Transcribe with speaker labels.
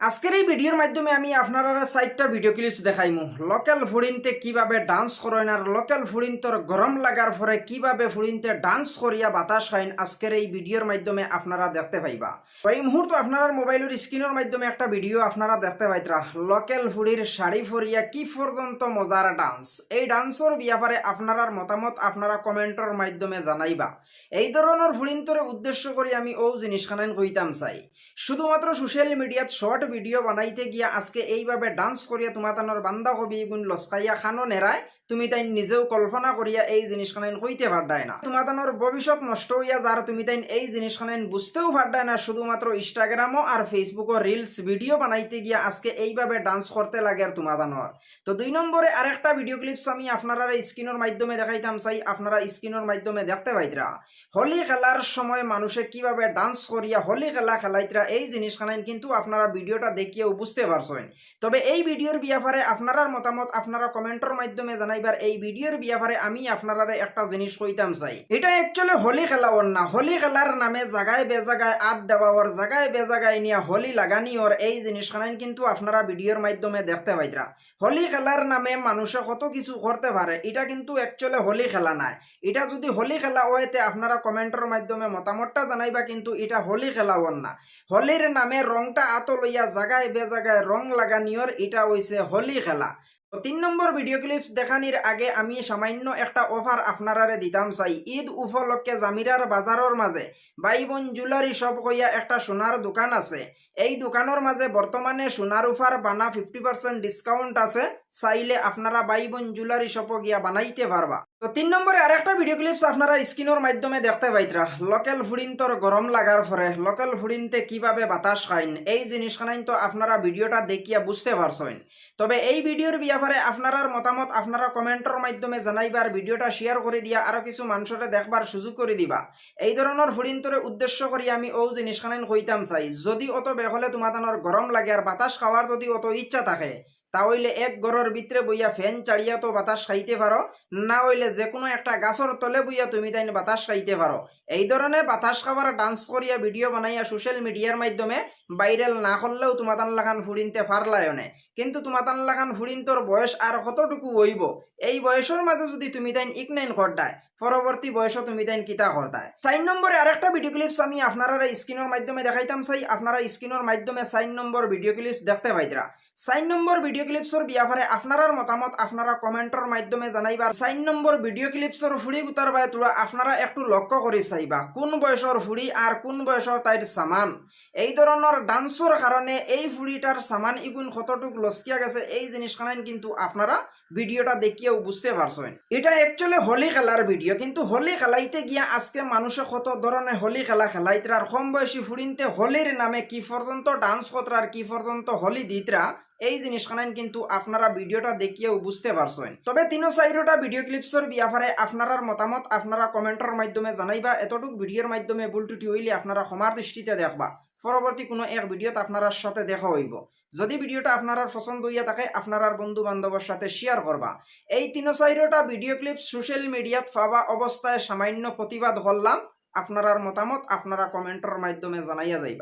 Speaker 1: আজকের এই ভিডিওর মাধ্যমে আমি আপনারা সাইটটা ভিডিও ক্লিপস দেখাইমু। লোকাল ফুড়িনতে কীভাবে ডান্স করেন আর লোকাল ফুড়িনতর গরম লাগার পরে কীভাবে ফুড়িনতে ডান্স করিয়া বাতাস খাইন আজকের এই ভিডিওর মাধ্যমে আপনারা দেখতে পাইবা। তো এই মুহূর্তে আপনার মোবাইলের স্ক্রিনের মাধ্যমে একটা ভিডিও আপনারা দেখতে পাইতরা। লোকাল ফুড়ির শাড়ি ফরিয়া কি পর্যন্ত মজার ডান্স এই ডান্সর ব্যাপারে আপনার মতামত আপনারা কমেন্টের মাধ্যমে জানাইবা। এই ধরনের ফুড়িন্তরে উদ্দেশ্য করে আমি ও জিনিসখানান কইতাম চাই। শুধুমাত্র সোশ্যাল মিডিয়াত শর্ট ভিডিও বানাইতে গিয়া আজকে এইভাবে ডান্স করিয়া তোমার তানোর বান্দা কবি গুণ লস্কাইয়া খানো নেরায় তুমি তাই নিজেও কল্পনা করিয়া এই জিনিসখানেন হইতে পারদায় না। তোমার তানোর ভবিষ্যৎ নষ্ট হইয়া যার তুমি তাই এই জিনিসখানেন বুঝতেও পারদায় না, শুধুমাত্র ইনস্টাগ্রামও আর ফেসবুকও রিলস ভিডিও বানাইতে গিয়া আজকে এইভাবে ডান্স করতে লাগে আর তোমার তানোর তো দুই নম্বরে আরেকটা ভিডিও ক্লিপস আমি আপনারা স্ক্রিনের মাধ্যমে দেখাইতাম, চাই আপনারা স্ক্রিনের মাধ্যমে দেখতে পাইতরা। হোলি খেলার সময় মানুষে কীভাবে ডান্স করিয়া হোলি খেলা খেলাইতরা, এই জিনিসখানেন কিন্তু আপনারা ভিডিওটা দেখিয়েও বুঝতে পারছেন তবে এই ভিডিওর ব্যাপারে আপনার মতামত আপনারা কমেন্টের মাধ্যমে জানাইবার এই ভিডিওর ব্যাপারে আমি আপনারা একটা জিনিস কইতাম চাই। এটা অ্যাকচুয়ালি হোলি খেলাওর না। হোলি খেলার নামে জাগায় বেজাগায় আদ দেওয়ার জাগায় বেজাগায় নিয়ে হোলি লাগানি ওর, এই জিনিসখানাইন কিন্তু আপনারা ভিডিওর মাধ্যমে দেখতে পাইতরা। হোলি খেলার নামে মানুষে কত কিছু করতে পারে, এটা কিন্তু অ্যাকচুয়ালি হোলি খেলা নাই। এটা যদি হোলি খেলা হয়েতে আপনারা কমেন্টের মাধ্যমে মতামতটা জানাইবা, কিন্তু এটা হোলি খেলা হন না। হোলির নামে রংটা আত লইয়া জাগায় বেজাগায় রং লাগানিওর এটা হইছে হোলি খেলা। তো তিন নম্বর ভিডিও ক্লিপস দেখানির আগে আমি সামান্য একটা অফার আপনারারে দিতাম চাই। ঈদ উপলক্ষে জামিরার বাজারের মাঝে বাই বোন জুয়েলারি শপ হইয়া একটা সোনার দোকান আছে। এই দোকানের মাঝে বর্তমানে সোনার উফার বানা ফিফটি পার্সেন্ট ডিসকাউন্ট আছে। চাইলে আপনারা বাই বোন জুয়েলারি শপ গিয়া বানাইতে পারবা। তো তিন নম্বরে আরেকটা ভিডিও ক্লিপস আপনারা স্ক্রিনের মাধ্যমে দেখতে পাইতরা। লোকাল ফুড়িন্তর গরম লাগার পরে লোকাল ফুড়িনতে কীভাবে বাতাস খাইন, এই জিনিসখানাইন তো আপনারা ভিডিওটা দেখিয়া বুঝতে পারছেন। তবে এই ভিডিওর ব্যাপারে আপনার মতামত আপনারা কমেন্টের মাধ্যমে জানাইবার ভিডিওটা শেয়ার করে দিয়া আরও কিছু মানুষরে দেখবার সুযোগ করে দিবা। এই ধরনের ফুড়িন্তরে উদ্দেশ্য করি আমি ও জিনিসখানাইন কইতাম চাই। যদি অত বেহলে তোমার গরম লাগে আর বাতাস খাওয়ার যদি অত ইচ্ছা থাকে তাহলে এক ঘরের ভিতরে বইয়া ফ্যান চাড়িয়া তো বাতাস খাইতে পারো। না হইলে যে কোনো একটা গাছের তলে বইয়া তুমি তাই বাতাস খাইতে পারো। এই ধরনের বাতাস খাবার ডান্স করিয়া ভিডিও বানাইয়া সোশ্যাল মিডিয়ার মাধ্যমে ভাইরাল না করলেও তোমাতান লাগান ফুড়িনতে পারলায়নে। কিন্তু তোমাতান লাগান ফুড়িনতর বয়স আর কতটুকু হইব? এই বয়সের মাঝে যদি তুমি তাই ইকনাইন করদায়, পরবর্তী বয়সে তুমি তাই কিতা করদায়। চার নম্বরে আরেকটা ভিডিও ক্লিপস আমি আপনারা স্ক্রিনের মাধ্যমে দেখাইতাম চাই। আপনারা স্ক্রিনের মাধ্যমে চার নম্বর ভিডিও ক্লিপস দেখতে পাইতরা। চার নম্বর ভিডিও ক্লিপসর ব্যাপারে আপনার মতামত আপনারা কমেন্টের মাধ্যমে জানাইবার চার নম্বর ভিডিও ক্লিপসর ফুড়ি গুতার বাই তোলা আপনারা একটু লক্ষ্য করে চাইবা। কোন বয়সর ফুড়ি আর কোন বয়সর তাইর সামান এই ধরনের ডান্সর কারণে এই ফুড়িটার সামান ইগুন কতটুক লস্কিয়া গেছে। এই জিনিসখানাইন কিন্তু আপনারা ভিডিওটা দেখিয়েও বুঝতে পারছেন এটা অ্যাকচুয়ালি হোলি খেলার ভিডিও কিন্তু হোলি খেলাইতে গিয়া আজকে মানুষে কত ধরনের হোলি খেলা খেলাইতরা আর কম বয়সী ফুড়িনতে হোলির নামে কি পর্যন্ত ডান্স কতরা আর কি পর্যন্ত হোলি দিতরা এই জিনিসখানাইন কিন্তু আপনারা ভিডিওটা দেখিয়েও বুঝতে পারছেন। তবে তিনো চাইরোটা ভিডিও ক্লিপসর ব্যাপারে আপনার মতামত আপনারা কমেন্টের মাধ্যমে জানাইবা। এতটুক ভিডিওর মাধ্যমে ভুল টুটি হইলে আপনারা ক্ষমার দৃষ্টিতে দেখবা। পরবর্তী কোনো এক ভিডিওত আপনার সাথে দেখা হইব। যদি ভিডিওটা আপনার পছন্দ হইয়া থাকে আপনার বন্ধু বান্ধবের সাথে শেয়ার করবা এই তিনো চাইরোটা ভিডিও ক্লিপ সোশ্যাল মিডিয়াত পাওয়া অবস্থায় সামান্য প্রতিবাদ করলাম আপনার মতামত আপনারা কমেন্টের মাধ্যমে জানাইয়া যাইবা।